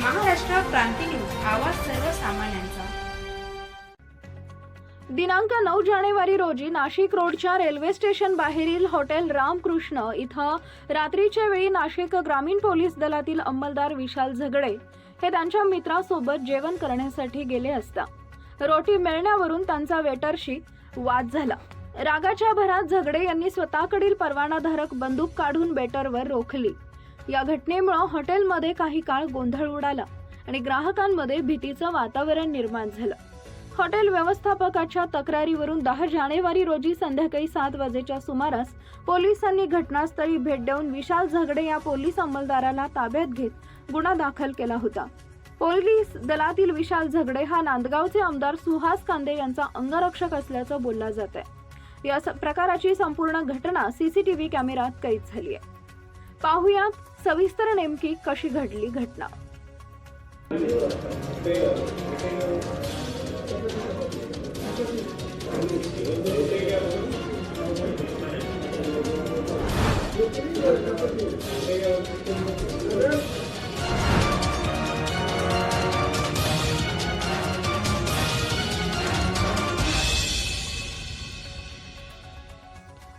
Maharashtra Kranti news आवाज सर्वसामान्यांचा. दिनांक नऊ जानेवारी रोजी नाशिक रोडच्या रेल्वे स्टेशन बाहेरील हॉटेल रामकृष्ण इथं रात्रीच्या वेळी नाशिक ग्रामीण पोलीस दलातील अंमलदार विशाल झगडे हे त्यांच्या मित्रासोबत जेवण करण्यासाठी गेले असता. रोटी मिळण्यावरून त्यांचा वेटरशी वाद झाला. रागाच्या भरात झगडे यांनी स्वतःकडील परवानाधारक बंदूक काढून बेटरवर रोखली. या घटनेमुळे हॉटेलमध्ये काही काळ गोंधळ उडाला आणि ग्राहकांमध्ये भीतीचं वातावरण निर्माण झालं. हॉटेल व्यवस्थापकाच्या तक्रारीवरून दहा जानेवारी रोजी संध्याकाळी सात वाजेच्या सुमारास पोलिसांनी घटनास्थळी भेट देऊन विशाल झगडे या पोलीस अंमलदाराला ताब्यात घेत गुन्हा दाखल केला होता. पोलीस दलातील विशाल झगडे हा नांदगावचे आमदार सुहास कांदे यांचा अंगरक्षक असल्याचं बोलला जात आहे या स- प्रकाराची संपूर्ण घटना सीसीटीव्ही कॅमेऱ्यात कैद झाली आहे पाहुयात सविस्तर नेमकी कशी घडली घटना?